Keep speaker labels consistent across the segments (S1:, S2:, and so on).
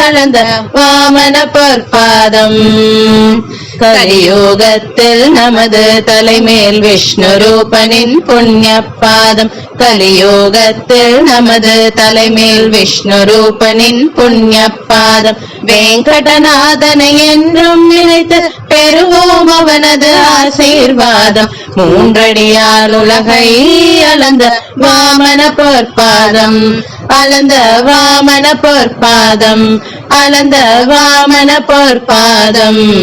S1: அளந்த வாமன பொற்பாதம் கலியோகத்தில் நமது தலைமேல் விஷ்ணு ரூபனின் புண்ணிய பாதம் கலியோகத்தில் நமது தலைமேல் விஷ்ணு ரூபனின் புண்ணிய பாதம் வெங்கடநாதனை என்றும் நினைத்து பெறுவோம் அவனது ஆசீர்வாதம். மூன்றடியால் உலகை அளந்த வாமன பொற்பாதம். அளந்த வாமன பொற்பாதம். அளந்த வாமன பொற்பாதம்.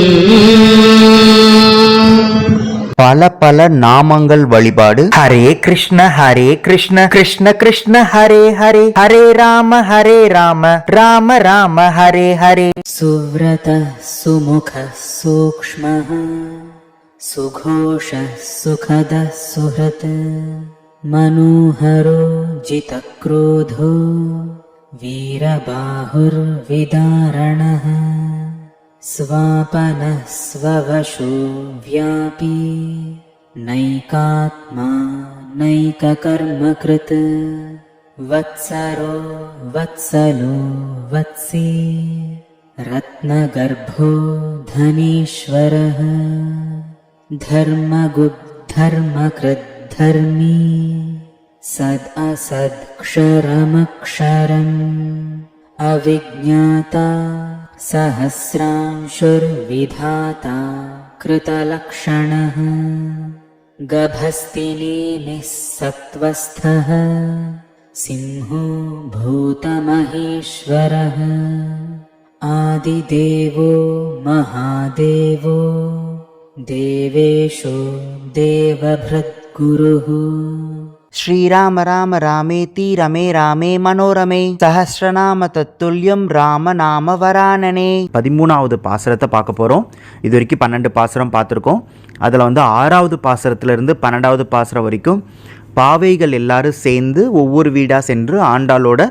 S2: பல பல நாமங்கள் வழிபாடு ஹரே கிருஷ்ண ஹரே கிருஷ்ண கிருஷ்ண கிருஷ்ண ஹரே ஹரே ஹரே ராம ஹரே ராம ராம ராம ஹரே ஹரே
S3: सुव्रतः सुमुखः सूक्ष्मः सुघोषः सुखदः सुहृत् मनोहरो जितक्रोधो वीरबाहुर्विदारणः स्वापनः स्ववशो व्यापी नैकात्मा नैककर्मकृत्। वत्सरो वत्सलो वत्सी रत्नगर्भो धनीश्वरः। धर्मगुद्धर्मकृद्धर्मी सद् असत्क्षरमक्षरम् अविज्ञाता सहस्रांशुर्विधाता कृतलक्षणः गभस्तिनीनिः सत्त्वस्थः सिंहो भूतमहेश्वरः आदिदेवो महादेवो देवेशो देवभृद्गुरुः
S2: ஸ்ரீராம ராம ராமேதி ரமே ராமே மனோரமே. சஹஸ்ரநாம தத்துல்யம் ராம நாம வரானனே பதிமூணாவது பாசுரத்தை பார்க்க போகிறோம் இது வரைக்கும் பன்னெண்டு பாசுரம் பார்த்துருக்கோம். அதில் வந்து ஆறாவது பாசுரத்துலேருந்து பன்னெண்டாவது பாசுரம் வரைக்கும் பாவைகள் எல்லாரும் சேர்ந்து ஒவ்வொரு வீடாக சென்று ஆண்டாளோட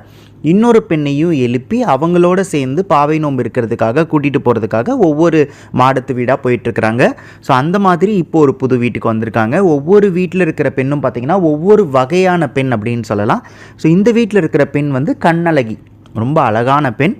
S2: இன்னொரு பெண்ணையும் எழுப்பி அவங்களோட சேர்ந்து பாவை நோன்பு இருக்கிறதுக்காக கூட்டிகிட்டு போகிறதுக்காக ஒவ்வொரு மாடத்து வீடாக போயிட்டுருக்குறாங்க. ஸோ அந்த மாதிரி இப்போ ஒரு புது வீட்டுக்கு வந்திருக்காங்க. ஒவ்வொரு வீட்டில் இருக்கிற பெண்ணும் பார்த்திங்கன்னா ஒவ்வொரு வகையான பெண் அப்படின்னு சொல்லலாம். ஸோ இந்த வீட்டில் இருக்கிற பெண் வந்து கண்ணழகி. ரொம்ப அழகான பெண்.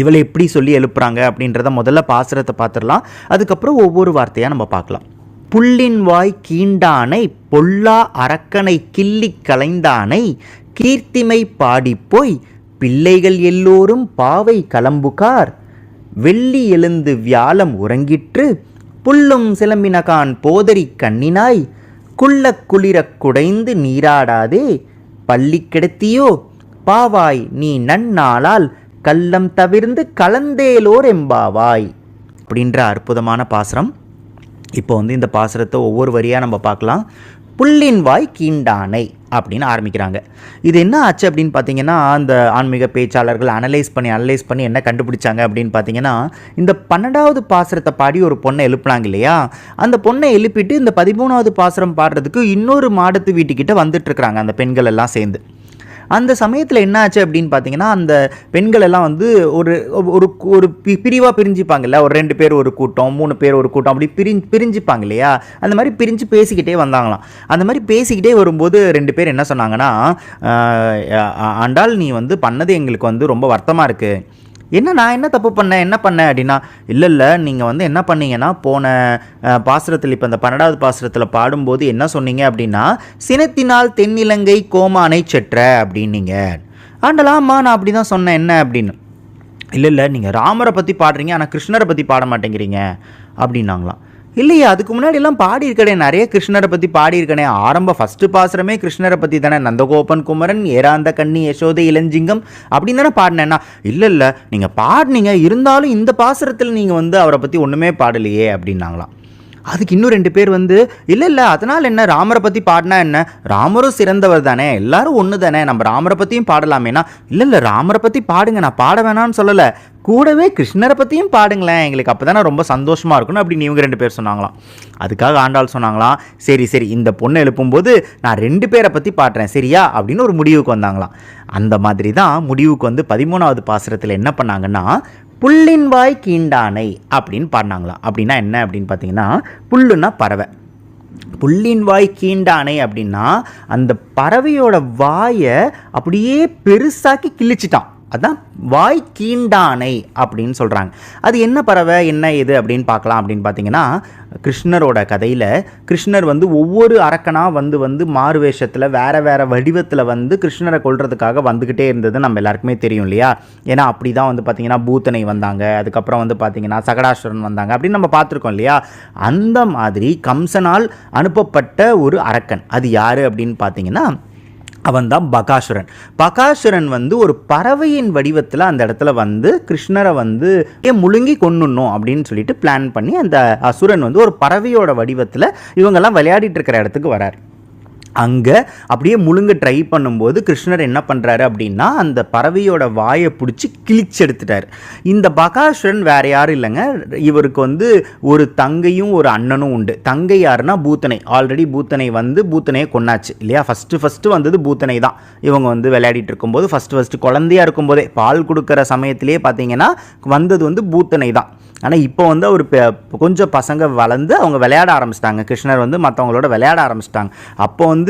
S2: இவளை எப்படி சொல்லி எழுப்புறாங்க அப்படின்றத முதல்ல பாசுரத்தை பார்த்துடலாம் அதுக்கப்புறம் ஒவ்வொரு வார்த்தையாக நம்ம பார்க்கலாம். புல்லின் வாய் கீண்டானை பொல்லா அரக்கனை கிள்ளி கலைந்தானை கீர்த்திமை பாடிப்போய் பிள்ளைகள் எல்லோரும் பாவை கலம்புகார். வெள்ளி எழுந்து வியாழம் உறங்கிற்று புல்லும் சிலம்பினகான் போதரி கண்ணினாய் குள்ள குளிரக் குடைந்து நீராடாதே பள்ளி கிடத்தியோ பாவாய் நீ நன்னாளால் கள்ளம் தவிர்ந்து கலந்தேலோர் எம்பாவாய். அப்படின்ற அற்புதமான பாசுரம். இப்போ வந்து இந்த பாசுரத்தை ஒவ்வொரு வரியாக நம்ம பார்க்கலாம். புல்லின் வாய் கீண்டானை அப்படின்னு ஆரம்பிக்கிறாங்க. இது என்ன ஆச்சு அப்படின்னு பார்த்தீங்கன்னா அந்த ஆன்மீக பேச்சாளர்கள் அனலைஸ் பண்ணி அனலைஸ் பண்ணி என்ன கண்டுபிடிச்சாங்க அப்படின்னு பார்த்தீங்கன்னா இந்த பன்னெண்டாவது பாசுரத்தை பாடி ஒரு பொண்ணை எழுப்புனாங்க இல்லையா? அந்த பொண்ணை எழுப்பிட்டு இந்த பதிமூணாவது பாசுரம் பாடுறதுக்கு இன்னொரு மாடத்து வீட்டுக்கிட்ட வந்துட்டு இருக்கிறாங்க அந்த பெண்கள் எல்லாம் சேர்ந்து. அந்த சமயத்தில் என்ன ஆச்சு அப்படின்னு பார்த்தீங்கன்னா அந்த பெண்கள் எல்லாம் வந்து ஒரு ஒரு ஒரு பி பிரிவாக பிரிஞ்சுப்பாங்கல்ல? ஒரு ரெண்டு பேர் ஒரு கூட்டம் மூணு பேர் ஒரு கூட்டம் அப்படி பிரிஞ்சு பிரிஞ்சுப்பாங்க இல்லையா? அந்த மாதிரி பிரிஞ்சு பேசிக்கிட்டே வந்தாங்களாம். அந்த மாதிரி பேசிக்கிட்டே வரும்போது ரெண்டு பேர் என்ன சொன்னாங்கன்னா ஆஹ், ஆண்டாள் நீ வந்து பண்ணது எங்களுக்கு வந்து ரொம்ப வருத்தமாக இருக்குது என்ன நான் என்ன தப்பு பண்ணேன் என்ன பண்ணேன் அப்படின்னா இல்லை இல்லை நீங்கள் வந்து என்ன பண்ணீங்கன்னா போன பாசுரத்தில் இப்போ இந்த பன்னெண்டாவது பாசுரத்தில் பாடும்போது என்ன சொன்னீங்க அப்படின்னா சினத்தினால் தென்னிலங்கை கோமானை செற்ற அப்படின்னீங்க. ஆண்டலாமா நான் அப்படி தான் சொன்னேன் என்ன அப்படின்னு. இல்லை இல்லை நீங்கள் ராமரை பற்றி பாடுறீங்க ஆனால் கிருஷ்ணரை பற்றி பாட மாட்டேங்கிறீங்க அப்படின்னாங்களாம். இல்லையே அதுக்கு முன்னாடி எல்லாம் பாடியிருக்கனே நிறைய கிருஷ்ணரை பற்றி பாடியிருக்கனே. ஆரம்ப ஃபஸ்ட்டு பாசுரமே கிருஷ்ணரை பற்றி தானே. நந்தகோபன் குமரன் ஏராந்த கண்ணி யசோதை இளஞ்சிங்கம் அப்படின்னு தானே பாடினேன்னா இல்லை இல்லை நீங்கள் பாடினீங்க இருந்தாலும் இந்த பாசுரத்தில் நீங்கள் வந்து அவரை பற்றி ஒன்றுமே பாடலையே அப்படின்னாங்களாம். அதுக்கு இன்னும் ரெண்டு பேர் வந்து இல்லை இல்லை அதனால் என்ன? ராமரை பற்றி பாடினா என்ன? ராமரும் சிறந்தவர் தானே? எல்லாரும் ஒன்று தானே? நம்ம ராமரை பற்றியும் பாடலாமேனா? இல்லை இல்லை ராமரை பற்றி பாடுங்க. நான் பாட வேணாம்னு சொல்லலை. கூடவே கிருஷ்ணரை பற்றியும் பாடுங்களேன். எங்களுக்கு அப்போ தானே ரொம்ப சந்தோஷமாக இருக்கணும் அப்படின்னு இவங்க ரெண்டு பேர் சொன்னாங்களாம். அதுக்காக ஆண்டாள் சொன்னாங்களாம். சரி சரி இந்த பொண்ணை எழுப்பும்போது நான் ரெண்டு பேரை பற்றி பாடுறேன். சரியா? அப்படின்னு ஒரு முடிவுக்கு வந்தாங்களாம். அந்த மாதிரி தான் முடிவுக்கு வந்து பதிமூணாவது பாசுரத்தில் என்ன பண்ணாங்கன்னா புல்லின் வாய் கீண்டானை அப்படின்னு பாடினாங்களாம். அப்படின்னா என்ன அப்படின்னு பார்த்தீங்கன்னா புல்லுன்னா பறவை. புல்லின் வாய் கீண்டானை அப்படின்னா அந்த பறவையோட வாயை அப்படியே பெருசாக்கி கிழிச்சிட்டான். அதான் வாய் கீண்டானை அப்படின்னு சொல்கிறாங்க அது என்ன பறவை என்ன இது அப்படின்னு பார்க்கலாம் அப்படின்னு பார்த்தீங்கன்னா கிருஷ்ணரோட கதையில் கிருஷ்ணர் வந்து ஒவ்வொரு அரக்கனாக வந்து வந்து மாறு வேஷத்தில் வேறு வடிவத்தில் வந்து கிருஷ்ணரை கொள்றதுக்காக வந்துக்கிட்டே இருந்தது நம்ம எல்லாருக்குமே தெரியும் இல்லையா? ஏன்னா அப்படி தான் வந்து பார்த்தீங்கன்னா பூத்தனை வந்தாங்க. அதுக்கப்புறம் வந்து பார்த்தீங்கன்னா சகடாசுரன் வந்தாங்க. அப்படின்னு நம்ம பார்த்துருக்கோம் இல்லையா? அந்த மாதிரி கம்சனால் அனுப்பப்பட்ட ஒரு அரக்கன். அது யார் அப்படின்னு பார்த்தீங்கன்னா அவன் தான் பகாசுரன். பகாசுரன் வந்து ஒரு பறவையின் வடிவத்தில் அந்த இடத்துல வந்து கிருஷ்ணரை வந்து ஏன் முழுங்கி கொன்னுடணும் அப்படின்னு சொல்லிட்டு பிளான் பண்ணி அந்த அசுரன் வந்து ஒரு பறவையோட வடிவத்தில் இவங்கெல்லாம் விளையாடிட்டு இருக்கிற இடத்துக்கு வரார். அங்கே அப்படியே முழுங்க ட்ரை பண்ணும்போது கிருஷ்ணர் என்ன பண்ணுறாரு அப்படின்னா அந்த பறவையோட வாயை பிடிச்சி கிழிச்சு எடுத்துட்டார். இந்த பகாசுரன் வேற யாரும் இல்லைங்க. இவருக்கு வந்து ஒரு தங்கையும் ஒரு அண்ணனும் உண்டு. தங்கை யாருன்னா பூத்தனை. ஆல்ரெடி பூத்தனை வந்து பூத்தனையை கொன்னாச்சு இல்லையா? ஃபஸ்ட்டு ஃபஸ்ட்டு வந்தது பூத்தனை தான். இவங்க வந்து விளையாடிட்டு இருக்கும்போது ஃபஸ்ட்டு ஃபஸ்ட்டு குழந்தையா இருக்கும்போதே பால் கொடுக்குற சமயத்திலே பார்த்தீங்கன்னா வந்தது வந்து பூத்தனை தான். ஆனால் இப்போ வந்து அவர் கொஞ்சம் பசங்க வளர்ந்து அவங்க விளையாட ஆரம்பிச்சிட்டாங்க. கிருஷ்ணர் வந்து மற்றவங்களோட விளையாட ஆரம்பிச்சிட்டாங்க. அப்போ வந்து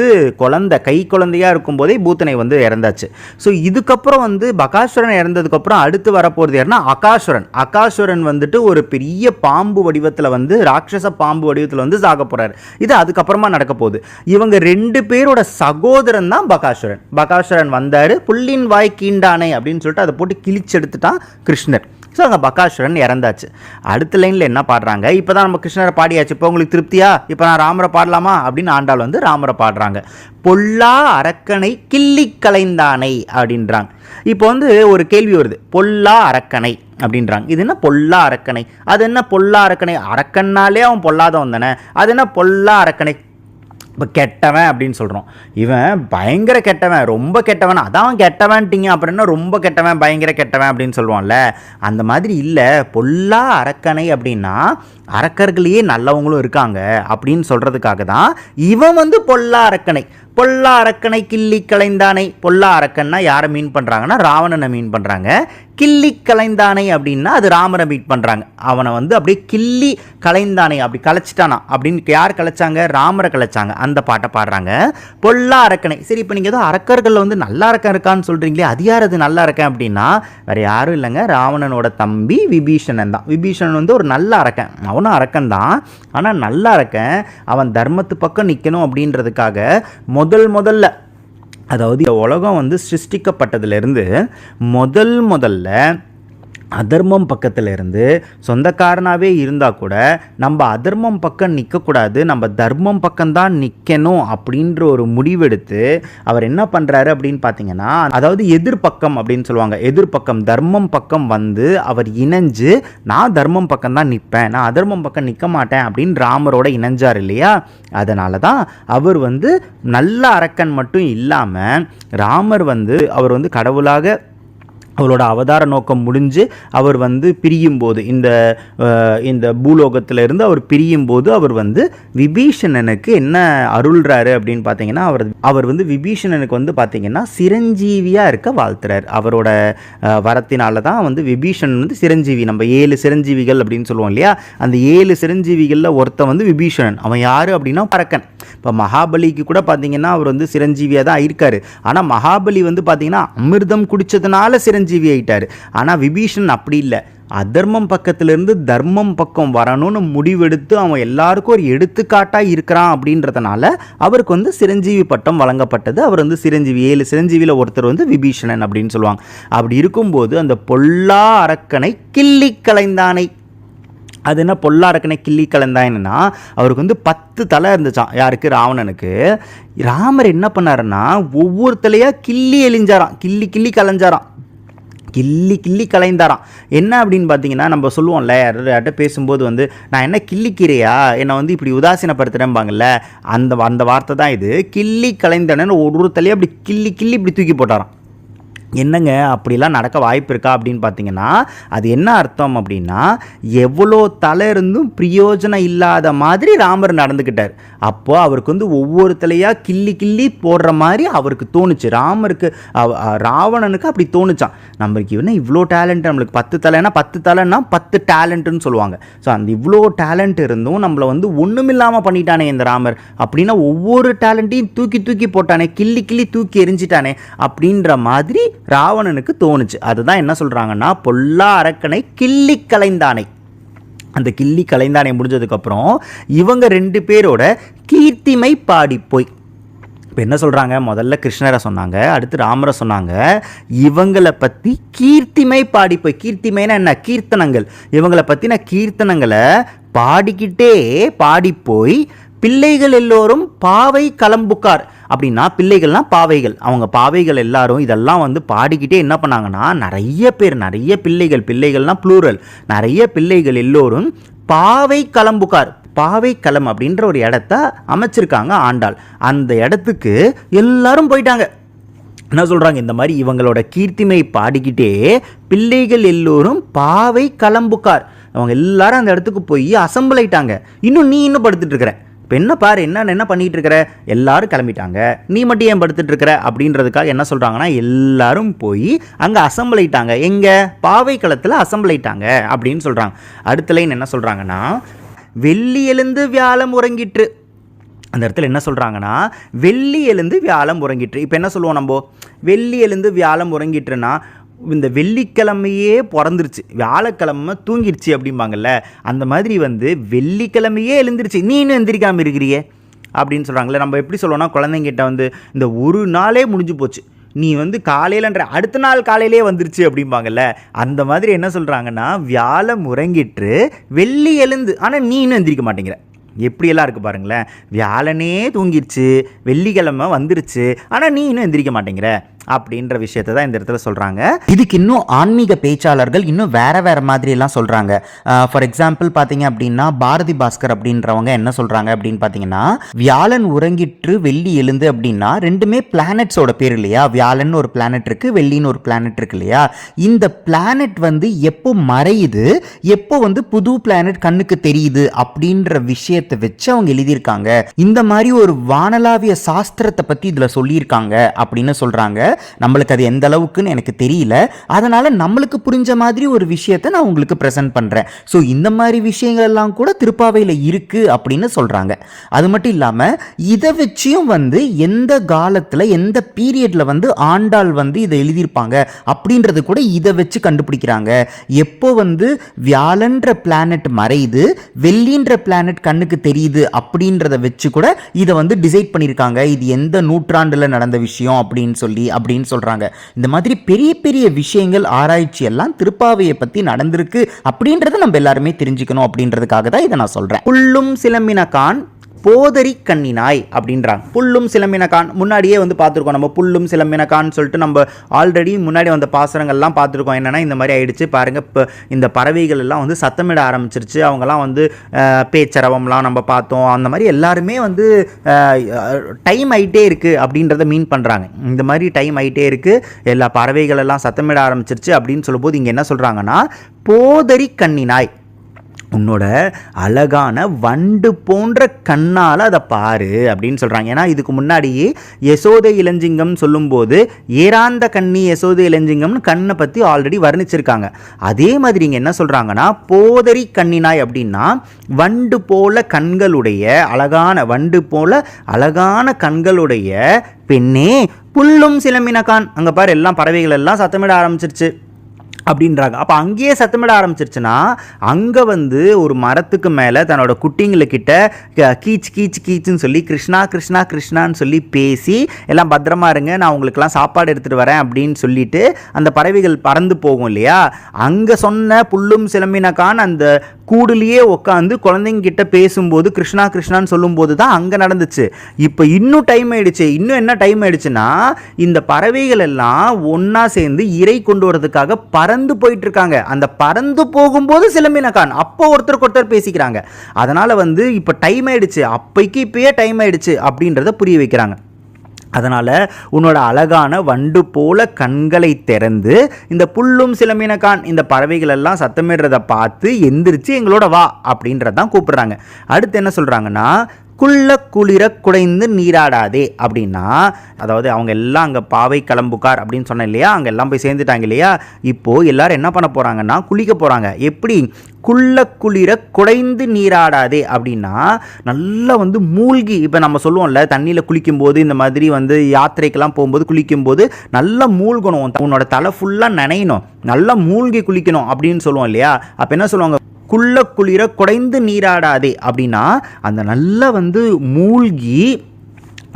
S2: குழந்தை கை குழந்தையா இருக்கும்போதே பூத்தனை வந்து இறந்தாச்சு. ஸோ இதுக்கப்புறம் வந்து பகாசுரன் இறந்ததுக்கப்புறம் அடுத்து வரப்போகிறது யாருன்னா அகாசுரன். அகாசுரன் வந்துட்டு ஒரு பெரிய பாம்பு வடிவத்தில் வந்து ராட்சச பாம்பு வடிவத்தில் வந்து சாக போகிறாரு இது அதுக்கப்புறமா நடக்க போகுது. இவங்க ரெண்டு பேரோட சகோதரன் தான் பகாசுரன். பகாசுரன் வந்தார் புள்ளின் வாய் கீண்டானை அப்படின்னு சொல்லிட்டு அதை போட்டு கிழிச்செடுத்துட்டான் கிருஷ்ணர். ஸோ அங்கே பக்காசுரன் இறந்தாச்சு. அடுத்த லைனில் என்ன பாடுறாங்க? இப்போ தான் நம்ம கிருஷ்ணரை பாடியாச்சு. இப்போ உங்களுக்கு திருப்தியா? இப்போ நான் ராமரை பாடலாமா? அப்படின்னு ஆண்டாள் வந்து ராமரை பாடுறாங்க. பொல்லா அரக்கனை கிள்ளி கலைந்தானை அப்படின்றாங்க. இப்போ வந்து ஒரு கேள்வி வருது. பொல்லா அரக்கனை அப்படின்றாங்க. இது என்ன பொல்லா அரக்கனை? அது என்ன பொல்லா அரக்கனை? அரக்கன்னாலே அவன் பொல்லாதவன் தானே. அது என்ன பொல்லா அரக்கனை? இப்போ கெட்டவன் அப்படின்னு சொல்கிறோம் இவன் பயங்கர கெட்டவன் ரொம்ப கெட்டவன் அதான் கெட்டவன்ட்டிங்க அப்படின்னா ரொம்ப கெட்டவன் பயங்கர கெட்டவன் அப்படின்னு சொல்லுவான்ல. அந்த மாதிரி இல்லை பொல்லா அரக்கனை அப்படின்னா அரக்கர்களையே நல்லவங்களும் இருக்காங்க அப்படின்னு சொல்கிறதுக்காக தான் இவன் வந்து பொல்லா அரக்கனை. பொல்லா அரக்கனை கிள்ளி கலைந்தானை. பொல்லா அரக்கன்னா யாரை மீன் பண்ணுறாங்கன்னா ராவணனை மீன் பண்ணுறாங்க கிள்ளி கலைந்தானை அப்படின்னா அது ராமரை மீட் பண்ணுறாங்க அவனை வந்து அப்படியே கிள்ளி கலைந்தானை அப்படி கலைச்சிட்டானா அப்படின்னு யார் கலைச்சாங்க? ராமரை கலைச்சாங்க. அந்த பாட்டை பாடுறாங்க. பொல்லா அரக்கனை. சரி இப்போ நீங்கள் ஏதோ அரக்கர்களில் வந்து நல்லா அரக்கன் இருக்கான்னு சொல்கிறீங்களே அது யார் அது நல்லா இருக்கேன் அப்படின்னா வேறு யாரும் இல்லைங்க. ராவணனோட தம்பி விபீஷணன் தான். விபீஷணன் வந்து ஒரு நல்ல அரக்கன். அவனும் அரக்கன் தான். ஆனால் நல்லா அரக்கன் அவன் தர்மத்து பக்கம் நிற்கணும் அப்படின்றதுக்காக முதல் முதல்ல அதாவது இந்த உலகம் வந்து சிருஷ்டிக்கப்பட்டதுலேருந்து முதல் முதல்ல அதர்மம் பக்கத்தில் இருந்து சொந்தக்காரனாகவே இருந்தால் கூட நம்ம அதர்மம் பக்கம் நிற்கக்கூடாது நம்ம தர்மம் பக்கம்தான் நிற்கணும் அப்படின்ற ஒரு முடிவெடுத்து அவர் என்ன பண்ணுறாரு அப்படின்னு பார்த்தீங்கன்னா அதாவது எதிர்பக்கம் அப்படின்னு சொல்லுவாங்க. எதிர்பக்கம் தர்மம் பக்கம் வந்து அவர் இணைஞ்சு நான் தர்மம் பக்கம் தான் நிற்பேன் நான் அதர்மம் பக்கம் நிற்க மாட்டேன் அப்படின்னு ராமரோட இணைஞ்சார் இல்லையா? அதனால தான் அவர் வந்து நல்ல அரக்கன் மட்டும் இல்லாமல் ராமர் வந்து அவர் வந்து கடவுளாக அவரோட அவதார நோக்கம் முடிஞ்சு அவர் வந்து பிரியும் போது இந்த இந்த பூலோகத்திலிருந்து அவர் பிரியும் போது அவர் வந்து விபீஷணனுக்கு என்ன அருள்றாரு அப்படின்னு பார்த்தீங்கன்னா அவர் அவர் வந்து விபீஷணனுக்கு வந்து பார்த்தீங்கன்னா சிரஞ்சீவியாக இருக்க வாழ்த்துறாரு. அவரோட வரத்தினால தான் வந்து விபீஷணன் வந்து சிரஞ்சீவி நம்ம ஏழு சிரஞ்சீவிகள் அப்படின்னு சொல்லுவோம் இல்லையா? அந்த ஏழு சிரஞ்சீவிகளில் ஒருத்தன் வந்து விபீஷணன். அவன் யார் அப்படின்னா பறக்கன். இப்போ மகாபலிக்கு கூட பார்த்தீங்கன்னா அவர் வந்து சிரஞ்சீவியாக தான் இருக்காரு. ஆனால் மகாபலி வந்து பார்த்தீங்கன்னா அமிர்தம் குடித்ததுனால சிரஞ்சீவி ஆயிட்டார். ஆனால் விபீஷணன் அப்படி இல்லை. அதர்மம் பக்கத்திலிருந்து தர்மம் பக்கம் வரணும்னு முடிவெடுத்து அவன் எல்லாருக்கும் ஒரு எடுத்துக்காட்டாக இருக்கிறான் அப்படின்றதுனால அவருக்கு வந்து சிரஞ்சீவி பட்டம் வழங்கப்பட்டது. அவர் வந்து சிரஞ்சீவி ஏழு சிரஞ்சீவியில் ஒருத்தர் வந்து விபீஷணன் அப்படின்னு சொல்லுவாங்க. அப்படி இருக்கும்போது அந்த பொல்லா அரக்கனை கிள்ளி கலைந்தானை. அது என்ன பொல்லாரக்கனை கிள்ளி கலந்தாயின்னா அவருக்கு வந்து பத்து தலை இருந்துச்சான் யாருக்கு? ராவணனுக்கு. ராமர் என்ன பண்ணாருன்னா ஒவ்வொருத்தலையாக கிள்ளி எழிஞ்சாராம். கிள்ளி கிள்ளி கலைஞ்சாராம். கிள்ளி கிள்ளி கலைந்தாராம். என்ன அப்படின்னு பார்த்தீங்கன்னா நம்ம சொல்லுவோம்ல யார்கிட்ட பேசும்போது வந்து நான் என்ன கிள்ளிக்கிறையா என்னை வந்து இப்படி உதாசீனப்படுத்துகிறேன்பாங்கல்ல அந்த அந்த வார்த்தை தான் இது. கிள்ளி கலைந்தனன்னு ஒரு ஒரு அப்படி கிள்ளி கிள்ளி இப்படி தூக்கி போட்டாராம். என்னங்க அப்படிலாம் நடக்க வாய்ப்பு இருக்கா அப்படின்னு பார்த்தீங்கன்னா அது என்ன அர்த்தம் அப்படின்னா எவ்வளோ தலை இருந்தும் பிரயோஜனம் இல்லாத மாதிரி ராமர் நடந்துக்கிட்டார். அப்போது அவருக்கு வந்து ஒவ்வொரு தலையாக கிள்ளி கிள்ளி போடுற மாதிரி அவருக்கு தோணுச்சு. ராமருக்கு ராவணனுக்கு அப்படி தோணுச்சான் நம்மளுக்கு இவனா இவ்வளோ டேலண்ட் நம்மளுக்கு பத்து தலைனா பத்து தலைன்னா பத்து டேலண்ட்டுன்னு சொல்லுவாங்க. ஸோ அந்த இவ்வளோ டேலண்ட் இருந்தும் நம்மளை வந்து ஒன்றுமில்லாமல் பண்ணிட்டானே இந்த ராமர். அப்படின்னா ஒவ்வொரு டேலண்ட்டையும் தூக்கி தூக்கி போட்டானே கிள்ளி கிள்ளி தூக்கி எரிஞ்சிட்டானே அப்படின்ற மாதிரி ராவணனுக்கு தோணுச்சு. அதுதான் என்ன சொல்கிறாங்கன்னா பொல்லா அரக்கனை கிள்ளி கலைந்தானை. அந்த கிள்ளி கலைந்தானை முடிஞ்சதுக்கப்புறம் இவங்க ரெண்டு பேரோட கீர்த்திமை பாடி போய். இப்போ என்ன சொல்கிறாங்க முதல்ல கிருஷ்ணரை சொன்னாங்க அடுத்து ராமரை சொன்னாங்க. இவங்களை பற்றி கீர்த்திமை பாடி போய். கீர்த்திமைனா என்ன? கீர்த்தனங்கள். இவங்களை பற்றின கீர்த்தனங்களை பாடிக்கிட்டே பாடிப்போய் பிள்ளைகள் எல்லோரும் பாவை கலம்புக்கார். அப்படின்னா பிள்ளைகள்லாம் பாவைகள். அவங்க பாவைகள் எல்லாரும் இதெல்லாம் வந்து பாடிக்கிட்டே என்ன பண்ணாங்கன்னா நிறைய பேர் நிறைய பிள்ளைகள் பிள்ளைகள்லாம் ப்ளூரல் நிறைய பிள்ளைகள் எல்லோரும் பாவை கலம்புக்கார் பாவை களம் அப்படின்ற ஒரு இடத்த அமைச்சிருக்காங்க ஆண்டாள். அந்த இடத்துக்கு எல்லாரும் போயிட்டாங்க. என்ன சொல்கிறாங்க இந்த மாதிரி இவங்களோட கீர்த்திமை பாடிக்கிட்டே பிள்ளைகள் எல்லோரும் பாவை கலம்புக்கார் அவங்க எல்லாரும் அந்த இடத்துக்கு போய் அசம்பிள் ஆயிட்டாங்க. இன்னும் நீ இன்னும் படுத்துட்டு இருக்கிற. இப்போ என்ன பாரு என்ன என்ன பண்ணிட்டு இருக்கிற? எல்லாரும் கிளம்பிட்டாங்க. நீ மட்டும் ஏன் படுத்துட்டு இருக்கிற? அப்படின்றதுக்காக என்ன சொல்கிறாங்கன்னா எல்லாரும் போய் அங்கே அசம்பிள் ஆயிட்டாங்க. எங்கே? பாவை களத்தில் அசம்பிள் ஆயிட்டாங்க அப்படின்னு சொல்கிறாங்க அடுத்த லைன் என்ன சொல்கிறாங்கன்னா வெள்ளி எழுந்து வியாழம் உறங்கிட்டு அந்த இடத்துல என்ன சொல்கிறாங்கன்னா வெள்ளி எழுந்து வியாழம் உறங்கிட்டு இப்போ என்ன சொல்லுவோம் நம்ம? வெள்ளி எழுந்து வியாழம் உறங்கிட்டுன்னா இந்த வெள்ளிக்கிழமையே பிறந்துருச்சு. வியாழக்கிழமை தூங்கிடுச்சு அப்படிம்பாங்கல்ல அந்த மாதிரி வந்து வெள்ளிக்கிழமையே எழுந்திருச்சு. நீ இன்னும் எந்திரிக்காமல் இருக்கிறியே அப்படின்னு சொல்கிறாங்களே நம்ம எப்படி சொல்லுவோம்னா குழந்தைங்கிட்ட வந்து இந்த ஒரு நாளே முடிஞ்சு போச்சு. நீ வந்து காலையிலன்ற அடுத்த நாள் காலையிலே வந்துருச்சு அப்படிம்பாங்கல்ல. அந்த மாதிரி என்ன சொல்கிறாங்கன்னா வியாழம் உறங்கிட்டு வெள்ளி எழுந்து ஆனால் நீ இன்னும் எந்திரிக்க மாட்டேங்கிற. எப்படியெல்லாம் இருக்குது பாருங்களேன். வியாழனே தூங்கிடுச்சு வெள்ளிக்கிழமை வந்துருச்சு ஆனால் நீ இன்னும் எந்திரிக்க மாட்டேங்கிற. அப்படின்ற விஷயத்தை தான் இந்த இடத்துல சொல்கிறாங்க இதுக்கு இன்னும் ஆன்மீக பேச்சாளர்கள் இன்னும் வேற வேற மாதிரி எல்லாம் சொல்கிறாங்க ஃபார் எக்ஸாம்பிள் பார்த்தீங்க அப்படின்னா பாரதி பாஸ்கர் அப்படின்றவங்க என்ன சொல்கிறாங்க அப்படின்னு பார்த்தீங்கன்னா வியாழன் உறங்கிற்று வெள்ளி எழுந்து அப்படின்னா ரெண்டுமே பிளானட்ஸோட பேர் இல்லையா? வியாழன் ஒரு பிளானட் இருக்கு வெள்ளின்னு ஒரு பிளானட் இருக்கு இல்லையா? இந்த பிளானட் வந்து எப்போ மறையுது எப்போ வந்து புது பிளானட் கண்ணுக்கு தெரியுது அப்படின்ற விஷயத்தை வச்சு அவங்க எழுதியிருக்காங்க. இந்த மாதிரி ஒரு வானலாவிய சாஸ்திரத்தை பத்தி இதுல சொல்லியிருக்காங்க அப்படின்னு சொல்றாங்க. நம்மளுக்கு அது எந்த அளவுக்குன்னு எனக்கு தெரியல. அதனால் நம்மளுக்கு புரிஞ்ச மாதிரி ஒரு விஷயத்தை நான் உங்களுக்கு ப்ரெசென்ட் பண்றேன். ஸோ இந்த மாதிரி விஷயங்கள் எல்லாம் கூட திருப்பாவையில் இருக்கு அப்படின்னு சொல்றாங்க. அது மட்டும் இல்லாமல் இதை வச்சியும் வந்து எந்த காலத்தில் எந்த பீரியடில் வந்து ஆண்டாள் வந்து இதை எழுதியிருப்பாங்க அப்படின்றது கூட இதை வச்சு கண்டுபிடிக்கிறாங்க. எப்போ வந்து வியாழன்ற பிளானட் மறையுது வெள்ளின்ற பிளானட் கண்ணுக்கு தெரியுது அப்படின்றத வச்சு கூட இதை வந்து டிசைட் பண்ணியிருக்காங்க. இது எந்த நூற்றாண்டில் நடந்த விஷயம் அப்படின்னு சொல்லி அப்படின்னு சொல்கிறாங்க இந்த மாதிரி பெரிய பெரிய விஷயங்கள் ஆராய்ச்சி எல்லாம் திருப்பாவையை பற்றி நடந்திருக்கு அப்படின்றத நம்ம எல்லாருமே தெரிஞ்சுக்கணும் அப்படின்றதுக்காக தான் இதை நான் சொல்கிறேன் புல்லும் சிலம்பினகான் போதரி கண்ணினாய் அப்படின்றாங்க. புல்லும் சிலம்பினகான் முன்னாடியே வந்து பார்த்துருக்கோம். நம்ம புல்லும் சிலம்பினகான்னு சொல்லிட்டு நம்ம ஆல்ரெடி முன்னாடி வந்த பாசனங்கள்லாம் பார்த்துருக்கோம். என்னென்னா இந்த மாதிரி ஆயிடுச்சு. பாருங்கள் இப்போ இந்த பறவைகள் எல்லாம் வந்து சத்தமிட ஆரம்பிச்சிருச்சு. அவங்கலாம் வந்து பேச்சரவம்லாம் நம்ம பார்த்தோம். அந்த மாதிரி எல்லாருமே வந்து டைம் ஆகிட்டே இருக்குது அப்படின்றத மீன் பண்ணுறாங்க இந்த மாதிரி டைம் ஆகிட்டே இருக்குது எல்லா பறவைகள் எல்லாம் சத்தமிட ஆரம்பிச்சிருச்சு அப்படின்னு சொல்லும்போது இங்கே என்ன சொல்கிறாங்கன்னா போதரி கண்ணினாய். உன்னோட அழகான வண்டு போன்ற கண்ணால் அதை பாரு அப்படின்னு சொல்கிறாங்க ஏன்னா இதுக்கு முன்னாடியே யசோதை இளஞ்சிங்கம் சொல்லும்போது ஏராந்த கண்ணி யசோதை இளஞ்சிங்கம்னு கண்ணை பற்றி ஆல்ரெடி வர்ணிச்சிருக்காங்க. அதே மாதிரி இங்கே என்ன சொல்கிறாங்கன்னா போதரி கண்ணினாய் அப்படின்னா வண்டு போல கண்களுடைய அழகான வண்டு போல அழகான கண்களுடைய பெண்ணே புல்லும் சிலம்பினகான் அங்கே பாரு எல்லாம் பறவைகள் எல்லாம் சத்தமிட ஆரம்பிச்சிருச்சு. அப்படின்றாங்க. அப்போ அங்கேயே சத்தமிட ஆரம்பிச்சிருச்சுன்னா அங்கே வந்து ஒரு மரத்துக்கு மேலே தன்னோட குட்டிங்களுக்கிட்ட க- கீச் கீச் கீச்சுன்னு சொல்லி கிருஷ்ணா கிருஷ்ணா கிருஷ்ணான்னு சொல்லி பேசி எல்லாம் பத்திரமா இருங்க நான் உங்களுக்கெல்லாம் சாப்பாடு எடுத்துகிட்டு வரேன் அப்படின்னு சொல்லிட்டு அந்த பறவைகள் பறந்து போகும் இல்லையா? அங்கே சொன்ன புல்லும் சிலம்பினக்கான் அந்த கூடுலேயே உட்காந்து குழந்தைங்கிட்ட பேசும்போது கிருஷ்ணா கிருஷ்ணான்னு சொல்லும்போது தான் அங்கே நடந்துச்சு. இப்போ இன்னும் டைம் ஆயிடுச்சு. இன்னும் என்ன டைம் ஆயிடுச்சுன்னா இந்த பறவைகள் எல்லாம் ஒன்றா சேர்ந்து இறை கொண்டு வரதுக்காக பற பறந்து போயிட்டு இருக்காங்க அந்த பறந்து போகும்போது சிலம்பினக்கான் அப்போ ஒருத்தருக்கு ஒருத்தர் பேசிக்கிறாங்க. அதனால் வந்து இப்போ டைம் ஆயிடுச்சு. அப்பைக்கு இப்பயே டைம் ஆயிடுச்சு அப்படின்றத புரிய வைக்கிறாங்க. அதனால் உன்னோட அழகான வண்டு போல கண்களை திறந்து இந்த புல்லும் சிலமீனக்கான் இந்த பறவைகள் எல்லாம் சத்தமிடுறதை பார்த்து எந்திரிச்சு எங்களோட வா அப்படின்றதான் கூப்பிடுறாங்க. அடுத்து என்ன சொல்கிறாங்கன்னா குள்ள குளிர குடைந்து நீராடாதே. அப்படின்னா அதாவது அவங்க எல்லாம் அங்கே பாவை கிளம்புக்கார் அப்படின்னு சொன்னேன் இல்லையா? அங்கே எல்லாம் போய் சேர்ந்துட்டாங்க இல்லையா? இப்போது எல்லாரும் என்ன பண்ண போகிறாங்கன்னா குளிக்க போகிறாங்க எப்படி? குள்ள குளிர குடைந்து நீராடாதே. அப்படின்னா நல்லா வந்து மூழ்கி இப்போ நம்ம சொல்லுவோம்ல தண்ணியில் குளிக்கும்போது இந்த மாதிரி வந்து யாத்திரைக்கெல்லாம் போகும்போது குளிக்கும்போது நல்லா மூழ்கணும். உன்னோட தலை ஃபுல்லாக நனையணும். நல்லா மூழ்கி குளிக்கணும் அப்படின்னு சொல்லுவோம் இல்லையா? அப்போ என்ன சொல்லுவாங்க? குள்ள குளிர குடைந்து நீராடாதே. அப்படின்னா அந்த நல்லா வந்து மூழ்கி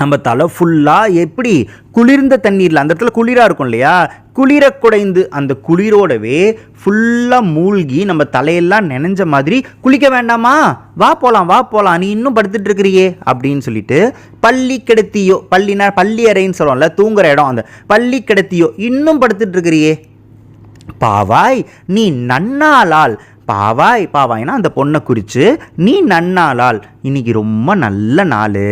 S2: நம்ம தலை ஃபுல்லாக எப்படி குளிர்ந்த தண்ணீரில் அந்த இடத்துல குளிராக இருக்கும் இல்லையா? குளிர குடைந்து அந்த குளிரோடவே ஃபுல்லாக மூழ்கி நம்ம தலையெல்லாம் நினைஞ்ச மாதிரி குளிக்க வேண்டாமா? வா போகலாம் வா போகலாம் நீ இன்னும் படுத்துட்டு இருக்கிறியே அப்படின்னு சொல்லிட்டு பள்ளி கிடத்தியோ பள்ளினா பள்ளி அறைன்னு சொல்லுவோம்ல தூங்குற இடம் அந்த பள்ளி கிடத்தியோ இன்னும் படுத்துட்டு இருக்கிறியே. பாவாய் நீ நன்னாளால் பாவாய் பாவாய்னா அந்த பொண்ணை குறித்து நீ நன்னாளால் இன்னைக்கு ரொம்ப நல்ல நாள்.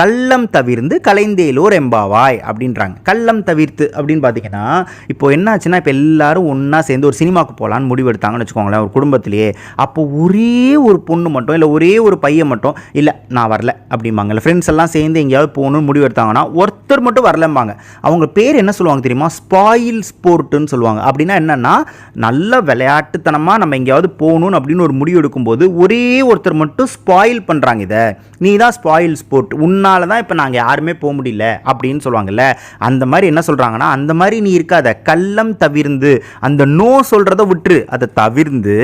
S2: கள்ளம் தவிர்ந்து கலைந்தேலோர் எம்பாவாய் அப்படின்றாங்க. கள்ளம் தவிர்த்து அப்படின்னு பார்த்தீங்கன்னா இப்போ என்னாச்சுன்னா இப்போ எல்லாரும் ஒன்றா சேர்ந்து ஒரு சினிமாவுக்கு போகலான்னு முடிவெடுத்தாங்கன்னு வச்சுக்கோங்களேன் ஒரு குடும்பத்திலேயே. அப்போ ஒரே ஒரு பொண்ணு மட்டும் இல்லை ஒரே ஒரு பையன் மட்டும் இல்லை நான் வரல அப்படிம்பாங்க. இல்லை ஃப்ரெண்ட்ஸ் எல்லாம் சேர்ந்து எங்கேயாவது போகணும்னு முடிவெடுத்தாங்கன்னா ஒருத்தர் மட்டும் வரலம்பாங்க. அவங்க பேர் என்ன சொல்லுவாங்க தெரியுமா? ஸ்பாயில் ஸ்போர்ட்டுன்னு சொல்லுவாங்க. அப்படின்னா என்னென்னா நல்ல விளையாட்டுத்தனமாக நம்ம எங்கேயாவது போகணும்னு அப்படின்னு ஒரு முடிவு எடுக்கும்போது ஒரே ஒருத்தர் மட்டும் ஸ்பாயில் பண்ணுறாங்க இதை. நீ தான் ஸ்பாயில் ஸ்போர்ட் உன்னால தான் இப்போ நாங்கள் யாருமே போக முடியல அப்படின்னு சொல்லுவாங்கல்ல அந்த மாதிரி என்ன சொல்கிறாங்கன்னா அந்த மாதிரி நீ இருக்காத கள்ளம் தவிர்ந்து அந்த நோ சொல்கிறத விட்டுரு. அதை தவிர்ந்து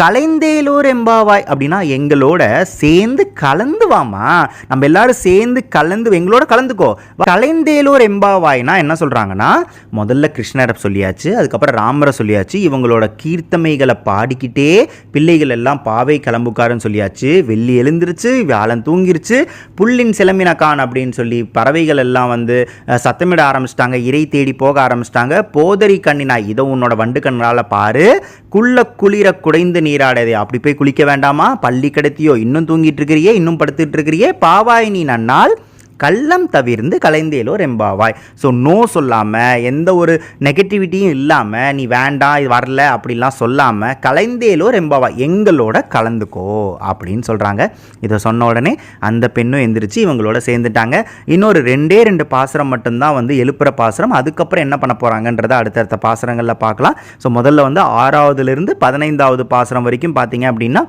S2: கலைந்தேலோர் எம்பாவாய் அப்படின்னா எங்களோட சேர்ந்து கலந்து வாமா நம்ம எல்லாரும் சேர்ந்து கலந்து எங்களோட கலந்துக்கோ. கலைந்தேலோர் எம்பாவாய்னா என்ன சொல்கிறாங்கன்னா முதல்ல கிருஷ்ணரை சொல்லியாச்சு அதுக்கப்புறம் ராமரை சொல்லியாச்சு இவங்களோட கீர்த்தமைகளை பாடிக்கிட்டே பிள்ளைகள் எல்லாம் பாவை கிளம்புக்காருன்னு சொல்லியாச்சு. வெள்ளி எழுந்திருச்சு வியாழன் தூங்கிருச்சு புல்லின் சிலம்பினக்கான் அப்படின்னு சொல்லி பறவைகள் எல்லாம் வந்து சத்தமிட ஆரம்பிச்சிட்டாங்க இறை தேடி போக ஆரம்பிச்சிட்டாங்க. போதரி கண்ணினா இதை உன்னோட வண்டு கண்ணால் பாரு குள்ள குளிர குடைந்து நீராடதே. அப்படி போய் குளிக்க வேண்டாமா? பள்ளி கிடத்தியோ இன்னும் தூங்கிட்டு இருக்கிறியே இன்னும் படுத்துட்டு இருக்கிறியே. பாவாய் நீ நன்னால் கள்ளம் தவிர்ந்து கலைந்தேலோ ரெம்பாவாய் ஸோ நோ சொல்லாமல் எந்த ஒரு நெகட்டிவிட்டியும் இல்லாமல் நீ வேண்டாம் இது வரல அப்படிலாம் சொல்லாமல் கலைந்தேலோ ரெம்பாவாய் எங்களோட கலந்துக்கோ அப்படின்னு சொல்கிறாங்க இதை சொன்ன உடனே அந்த பெண்ணும் எந்திரிச்சு இவங்களோட சேர்ந்துட்டாங்க. இன்னொரு ரெண்டே ரெண்டு பாசுரம் மட்டும்தான் வந்து எழுப்புற பாசுரம். அதுக்கப்புறம் என்ன பண்ண போகிறாங்கன்றதை அடுத்தடுத்த பாசுரங்களில் பார்க்கலாம். ஸோ முதல்ல வந்து ஆறாவதுலேருந்து பதினைந்தாவது பாசுரம் வரைக்கும் பார்த்தீங்க அப்படின்னா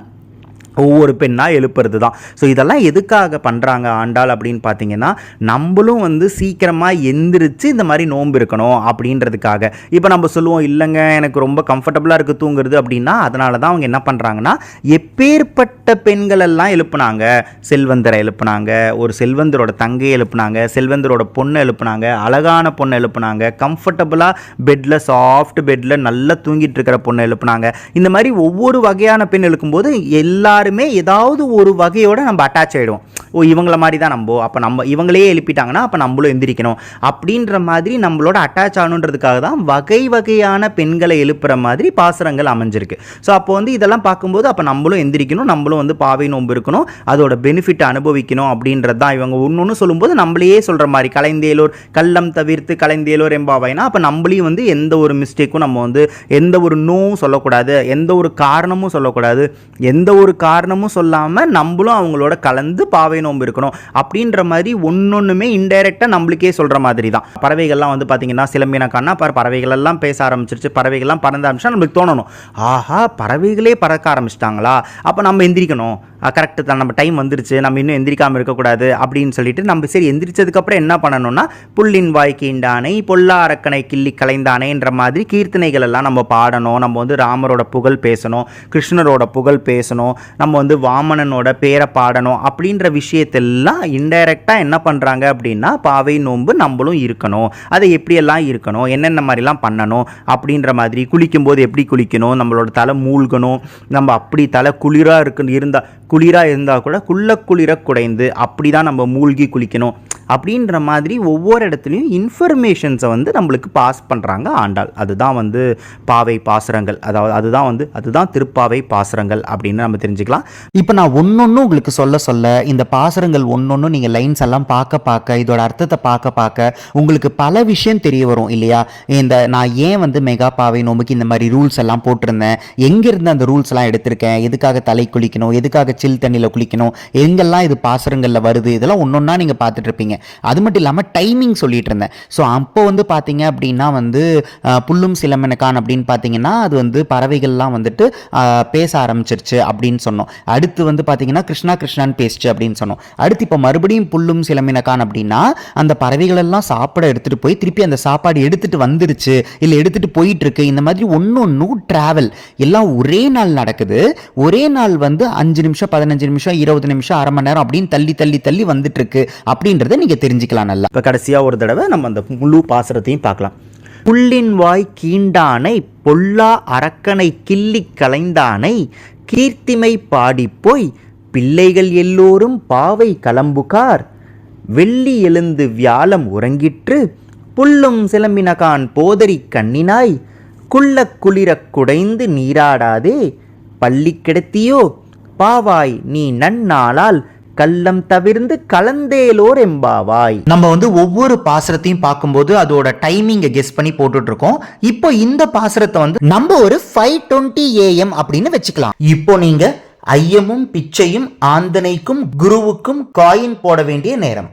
S2: ஒவ்வொரு பெண்ணாக எழுப்புறது தான் ஸோ இதெல்லாம் எதுக்காக பண்ணுறாங்க ஆண்டாள் அப்படின்னு பார்த்தீங்கன்னா நம்மளும் வந்து சீக்கிரமாக எந்திரிச்சு இந்த மாதிரி நோன்பு இருக்கணும் அப்படின்றதுக்காக. இப்போ நம்ம சொல்லுவோம் இல்லைங்க எனக்கு ரொம்ப கம்ஃபர்டபுளாக இருக்குது தூங்குறது அப்படின்னா அதனால தான் அவங்க என்ன பண்ணுறாங்கன்னா எப்பேற்பட்ட பெண்கள் எல்லாம் எழுப்புனாங்க செல்வந்தரை எழுப்புனாங்க ஒரு செல்வந்தரோட தங்கையை எழுப்புனாங்க செல்வந்தரோட பொண்ணை எழுப்புனாங்க அழகான பொண்ணை எழுப்புனாங்க கம்ஃபர்டபுளாக பெட்டில் சாஃப்ட் பெட்டில் நல்லா தூங்கிட்டு இருக்கிற பொண்ணை எழுப்புனாங்க. இந்த மாதிரி ஒவ்வொரு வகையான பெண் எழுக்கும்போது எல்லாரும் ஏதாவது ஒரு வகையோட நம்ம அட்டாச் ஆகிடுவோம் ஓ இவங்கள மாதிரி தான் நம்ம அப்போ நம்ம இவங்களே எழுப்பிட்டாங்கன்னா அப்போ நம்மளும் எந்திரிக்கணும். அப்படின்ற மாதிரி நம்மளோட அட்டாச் ஆகணுன்றதுக்காக தான் வகை வகையான பெண்களை எழுப்புற மாதிரி பாசுரங்கள் அமைஞ்சிருக்கு. ஸோ அப்போ வந்து இதெல்லாம் பார்க்கும்போது அப்போ நம்மளும் எந்திரிக்கணும் நம்மளும் வந்து பாவை நோன்பு இருக்கணும் அதோட பெனிஃபிட் அனுபவிக்கணும் அப்படின்றது தான் இவங்க ஒன்று ஒன்று சொல்லும்போது நம்மளையே சொல்கிற மாதிரி கலைந்தேலூர் கள்ளம் தவிர்த்து கலைந்தேலூர் எம்பாவைனா அப்போ நம்மளையும் வந்து எந்த ஒரு மிஸ்டேக்கும் நம்ம வந்து எந்த ஒரு நோவும் சொல்லக்கூடாது எந்த ஒரு காரணமும் சொல்லக்கூடாது எந்த ஒரு காரணமும் சொல்லாமல் நம்மளும் அவங்களோட கலந்து பாவை நோன்பு இருக்கணும். அப்படின்ற மாதிரி ஒன்றொன்றுமே இன்டைரக்டாக நம்மளுக்கே சொல்கிற மாதிரி தான். பறவைகள்லாம் வந்து பார்த்தீங்கன்னா சிலம்பினக்கானா பாரு பறவைகள் எல்லாம் பேச ஆரம்பிச்சிருச்சு. பறவைகள்லாம் பறந்த ஆரம்பிச்சா நம்மளுக்கு தோணணும். ஆஹா பறவைகளே பறக்க ஆரம்பிச்சிட்டாங்களா? அப்போ நம்ம எந்திரிக்கணும். கரெக்டு தான். நம்ம டைம் வந்துருச்சு. நம்ம இன்னும் எந்திரிக்காமல் இருக்கக்கூடாது அப்படின்னு சொல்லிட்டு நம்ம சரி எந்திரிச்சதுக்கப்புறம் என்ன பண்ணணும்னா புல்லின் வாய்க்கீண்டானை பொல்லா அரக்கனை கிள்ளி கலைந்தானேன்ற மாதிரி கீர்த்தனைகள் எல்லாம் நம்ம பாடணும். நம்ம வந்து ராமரோட புகழ் பேசணும் கிருஷ்ணரோட புகழ் பேசணும் நம்ம வந்து வாமனனோட பேரை பாடணும் அப்படின்ற விஷயத்தெல்லாம் இன்டைரக்டாக என்ன பண்ணுறாங்க அப்படின்னா பாவை நோன்பு நம்மளும் இருக்கணும். அதை எப்படியெல்லாம் இருக்கணும் என்னென்ன மாதிரிலாம் பண்ணணும் அப்படின்ற மாதிரி குளிக்கும்போது எப்படி குளிக்கணும் நம்மளோட தலை மூழ்கணும் நம்ம அப்படி தலை குளிராக இருக்கு இருந்தால் குளிராக இருந்தால் கூட குள்ள குளிர குடைந்து அப்படி தான் நம்ம மூழ்கி குளிக்கணும். அப்படின்ற மாதிரி ஒவ்வொரு இடத்துலையும் இன்ஃபர்மேஷன்ஸை வந்து நம்மளுக்கு பாஸ் பண்ணுறாங்க ஆண்டாள். அதுதான் வந்து பாவை பாசுரங்கள். அதாவது அதுதான் வந்து அதுதான் திருப்பாவை பாசுரங்கள் அப்படின்னு நம்ம தெரிஞ்சுக்கலாம். இப்போ நான் ஒன்னொன்னு உங்களுக்கு சொல்ல சொல்ல இந்த பாசுரங்கள் ஒன்னொன்னு நீங்கள் லைன்ஸ் எல்லாம் பார்க்க பார்க்க இதோட அர்த்தத்தை பார்க்க பார்க்க உங்களுக்கு பல விஷயம் தெரிய வரும் இல்லையா? இந்த நான் ஏன் வந்து மெகா பாவை நோம்புக்கு இந்த மாதிரி ரூல்ஸ் எல்லாம் போட்டிருந்தேன்? எங்கேருந்து அந்த ரூல்ஸ் எல்லாம் எடுத்திருக்கேன்? எதுக்காக தலை குளிக்கணும்? எதுக்காக சில் தண்ணியில் குளிக்கணும்? எங்கெல்லாம் இது பாசுரங்களில் வருது? இதெல்லாம் ஒன்றொன்னா நீங்கள் பார்த்துட்டு இருப்பீங்க. அது மட்டும் இல்லாமல் டைமிங் சொல்லிட்டு இருந்தேன். ஸோ அப்போ வந்து பார்த்தீங்க அப்படின்னா வந்து புல்லும் சிலமெனக்கான் அப்படின்னு பார்த்தீங்கன்னா அது வந்து பறவைகள்லாம் வந்துட்டு பேச ஆரம்பிச்சிருச்சு அப்படின்னு சொன்னோம். அடுத்து வந்து பார்த்தீங்கன்னா கிருஷ்ணா கிருஷ்ணான்னு பேசிச்சு அப்படின்னு சொன்னோம். அடுத்து இப்போ மறுபடியும் புல்லும் சிலம்பினக்கான் அப்படின்னா அந்த பறவைகள் எல்லாம் சாப்பிட எடுத்துகிட்டு போய் திருப்பி அந்த சாப்பாடு எடுத்துகிட்டு வந்துருச்சு இல்லை எடுத்துகிட்டு போயிட்டுருக்கு இந்த மாதிரி ஒன்று ஒன்றும் ட்ராவல் எல்லாம் ஒரே நாள் நடக்குது. ஒரே நாள் வந்து அஞ்சு நிமிஷம் பதினஞ்சு நிமிஷம் இருபது நிமிஷம் அரை மணி நேரம் அப்படின்னு தள்ளி தள்ளி தள்ளி வந்துட்டு இருக்கு அப்படின்றத நீங்கள் தெரிஞ்சுக்கலாம் நல்லா. இப்போ கடைசியாக ஒரு தடவை நம்ம அந்த முழு பாசுரத்தையும் பார்க்கலாம். புள்ளின் வாய் கீண்டானை பொல்லா அரக்கனை கிள்ளி கலைந்தானை கீர்த்திமை பாடிப்போய் பிள்ளைகள் எல்லோரும் பாவை கலம்புகார் வெள்ளி எழுந்து வியாழம் உறங்கிற்று புல்லும் சிலம்பினகான் போதரி கண்ணினாய் குள்ள குளிரக் குடைந்து நீராடாதே பள்ளி கிடத்தியோ பாவாய் நீ நன்னாளால் கள்ளம் தவிர்ந்து கலந்தேலோர் எம்பாவாய் நம்ம வந்து ஒவ்வொரு பாசுரத்தையும் பார்க்கும்போது அதோட டைமிங்கை கெஸ் பண்ணி போட்டுட்டு இருக்கோம் இப்போ இந்த பாசுரத்தை வந்து நம்ம ஒரு ஃபைவ் டுவெண்ட்டி ஏஎம் அப்படின்னு வச்சுக்கலாம். இப்போ நீங்க ஐயமும் பிச்சையும் ஆந்தனைக்கும் குருவுக்கும் காயின் போட வேண்டிய நேரம்.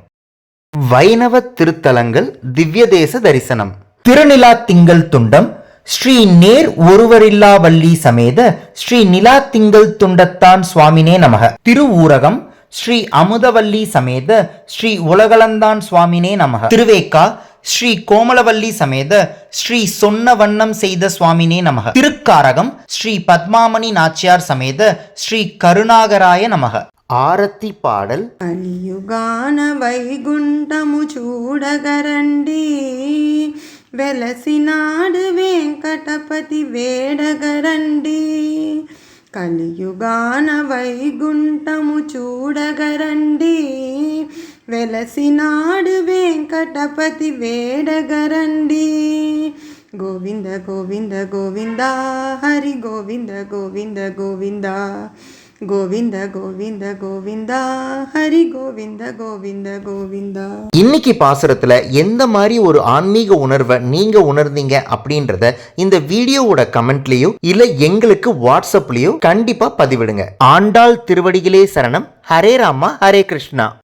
S2: வைணவ திருத்தலங்கள் திவ்ய தேச தரிசனம். திருநிலா திங்கள் துண்டம் ஸ்ரீ நேர் ஒருவரில்லா வள்ளி சமேத ஸ்ரீ நிலா திங்கள் துண்டத்தான் சுவாமினே நமக. திருவூரகம் ஸ்ரீ அமுதவல்லி சமேத ஸ்ரீ உலகளந்தான் சுவாமினே நமக திருவேக்கா ஸ்ரீ கோமலவல்லி சமேத ஸ்ரீ சொன்ன வண்ணம் செய்த சுவாமினே நமக திருக்காரகம் ஸ்ரீ பத்மாமணி நாச்சியார் சமேத ஸ்ரீ கருணாகராய நமக ஆரத்தி பாடல்
S4: కలియుగాన వైగుంఠము చూడగరండి వెలసినాడు వెంకటపతి వేడగరండి కలియుగాన వైగుంఠము చూడగరండి. వెలసినాడు వెంకటపతి వేడగరండి. గోవింద గోవింద గోవింద హరి గోవింద గోవింద గోవింద. கோவிந்த கோவிந்த கோவிந்தா. ஹரி கோவிந்த கோவிந்த கோவிந்தா.
S2: இன்னைக்கு பாசுரத்துல எந்த மாதிரி ஒரு ஆன்மீக உணர்வை நீங்க உணர்ந்தீங்க அப்படின்றத இந்த வீடியோவோட கமெண்ட்லயோ இல்ல எங்களுக்கு வாட்ஸ்அப்லயோ கண்டிப்பா பதிவிடுங்க. ஆண்டாள் திருவடிகளே சரணம். ஹரே ராமா ஹரே கிருஷ்ணா.